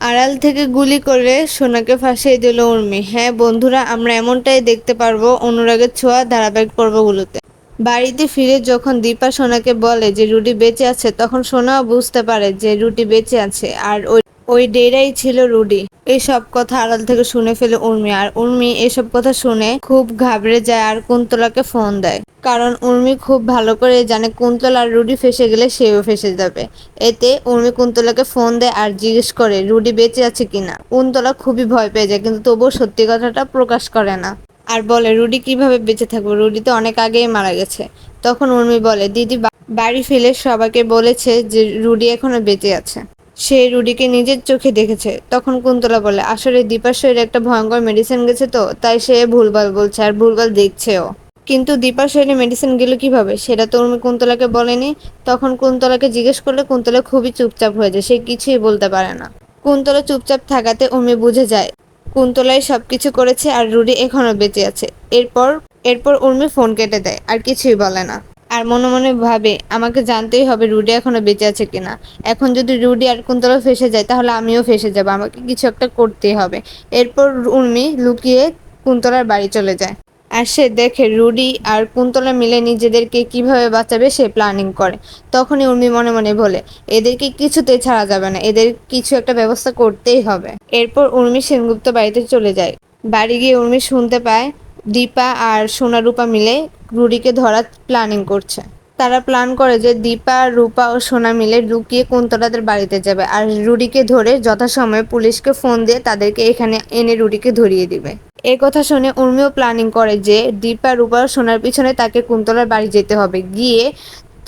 আড়াল থেকে গুলি করে সোনাকে ফাঁসিয়ে দিল উর্মি। হ্যাঁ বন্ধুরা, আমরা এমনটাই দেখতে পারব অনুরাগের ছোঁয়া ধারাবাহিক পর্বগুলোতে। বাড়িতে ফিরে যখন দীপা সোনাকে বলে যে রুটি বেঁচে আছে, তখন সোনাও বুঝতে পারে যে রুটি বেঁচে আছে, আর ওই ওই ডেরাই ছিল রুডি এই সব কথা আড়াল থেকে শুনে ফেলে উর্মি, আর উর্মি এসব কথা শুনে খুব ঘাবড়ে যায় আর কুন্তলাকে ফোন দেয়। কারণ উর্মি খুব ভালো করে জানে কুন্তলা আর রুডি ফেসে গেলে সেও ফেসে যাবে। এতে উর্মি কুন্তলাকে ফোন দেয় আর জিজ্ঞেস করে রুডি বেঁচে আছে কিনা? কুন্তলা খুবই ভয় পেয়ে যায়, কিন্তু তবুও সত্যি কথাটা প্রকাশ করে না। আর বলে, রুডি কীভাবে বেঁচে থাকবে? রুডি তো অনেক আগেই মারা গেছে। তখন উর্মি বলে, দিদি বাড়ি ফেলে সবাইকে বলেছে যে রুডি এখনও বেঁচে আছে। সে রুডিকে নিজের চোখে দেখেছে। তখন কুন্তলা বলে, আসলে দীপার শরীরে একটা ভয়ঙ্কর মেডিসিন গেছে তো, তাই সে ভুলভাল বলছে আর ভুলভাল দেখছেও। কিন্তু দীপার শরীরে মেডিসিন গেল কীভাবে? সেটা তো উর্মি কুন্তলাকে বলেনি। তখন কুন্তলাকে জিজ্ঞেস করলে কুন্তলা খুবই চুপচাপ হয়ে যায়, সে কিছুই বলতে পারে না। কুন্তলা চুপচাপ থাকাতে উর্মি বুঝে যায় কুন্তলাই সবকিছু করেছে আর রুডি এখনও বেঁচে আছে। এরপর এরপর উর্মি ফোন কেটে দেয়, আর কিছুই বলে না। আর মনে মনে ভাবে, আমাকে জানতেই হবে রুডি এখনও বেঁচে আছে কিনা। এখন যদি রুডি আর কুন্তলা ফেসে যায়, তাহলে আমিও ফেসে যাব। আমাকে কিছু একটা করতেই হবে। এরপর উর্মি লুকিয়ে কুন্তলার বাড়ি চলে যায়। আর সে দেখে রুডি আর কুন্তলা মিলে নিজেদেরকে কীভাবে বাঁচাবে সে প্ল্যানিং করে। তখনই উর্মি মনে মনে বলে, এদেরকে কিছুতেই ছাড়া যাবে না, এদের কিছু একটা ব্যবস্থা করতেই হবে। এরপর উর্মি সেনগুপ্ত বাড়িতে চলে যায়। বাড়ি গিয়ে উর্মি শুনতে পায়, দীপা আর সোনা রূপা মিলে রুডিকে ধরার প্ল্যানিং করছে। তারা প্ল্যান করে যে দীপা, রূপা ও সোনা মিলে লুকিয়ে কুন্তলাদের বাড়িতে যাবে, আর রুডিকে ধরে যথাসময়ে পুলিশকে ফোন দিয়ে তাদেরকে এখানে এনে রুডিকে ধরিয়ে দিবে। এই কথা শুনে উর্মিও প্ল্যানিং করে যে দীপা রূপা সোনার পিছনে তাকে কুন্তলার বাড়ি যেতে হবে। গিয়ে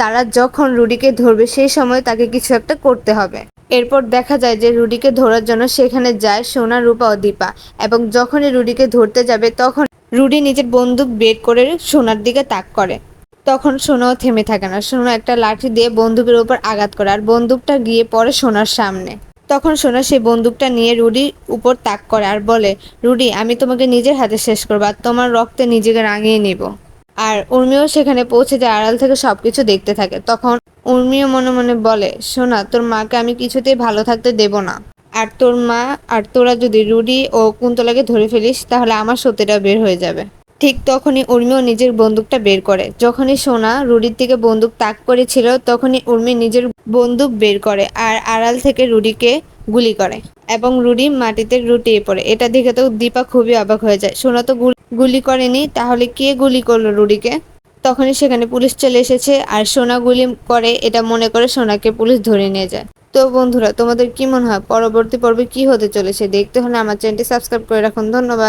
তারা যখন রুডিকে ধরবে সেই সময় তাকে কিছু একটা করতে হবে। এরপর দেখা যায় যে রুডিকে ধরার জন্য সেখানে যায় সোনা, রূপা ও দীপা এবং যখনই রুডিকে ধরতে যাবে তখন রুডি নিজের বন্দুক বের করে সোনার দিকে তাক করে। তখন সোনাও থেমে থাকে না। সোনা একটা লাঠি দিয়ে বন্দুকের উপর আঘাত করে আর বন্দুকটা গিয়ে পড়ে সোনার সামনে। তখন সোনা সেই বন্দুকটা নিয়ে রুডির উপর তাক করে আর বলে, রুডি, আমি তোমাকে নিজের হাতে শেষ করব আর তোমার রক্তে নিজেকে রাঙিয়ে নিব। আর উর্মিও সেখানে পৌঁছে যায় আড়াল থেকে সবকিছু দেখতে থাকে। তখন উর্মিও মনে মনে বলে, সোনা, তোর মাকে আমি কিছুতেই ভালো থাকতে দেব না। আর তোর মা, আর তোরা যদি রুডি ও কুন্তলাকে ধরে ফেলিস, তাহলে আমার সত্যিটা বের হয়ে যাবে। ঠিক তখনই উর্মিও নিজের বন্দুকটা বের করে। যখনই সোনা রুডির দিকে বন্দুক তাক করেছিল, তখনই উর্মি নিজের বন্দুক বের করে আর আড়াল থেকে রুডিকে গুলি করে এবং রুডি মাটিতে লুটিয়ে পড়ে। এটা দেখে তো দীপা খুবই অবাক হয়ে যায়। সোনা তো গুলি করেনি, তাহলে কে গুলি করল রুডিকে? তখনই সেখানে পুলিশ চলে এসেছে আর সোনা গুলি করে এটা মনে করে সোনাকে পুলিশ ধরে নিয়ে যায়। তো বন্ধুরা, তোমাদের কি মনে হয়? পরবর্তী পর্বে কি হতে চলেছে? দেখতে হলে আমার চ্যানেলটি সাবস্ক্রাইব করে রাখুন। ধন্যবাদ।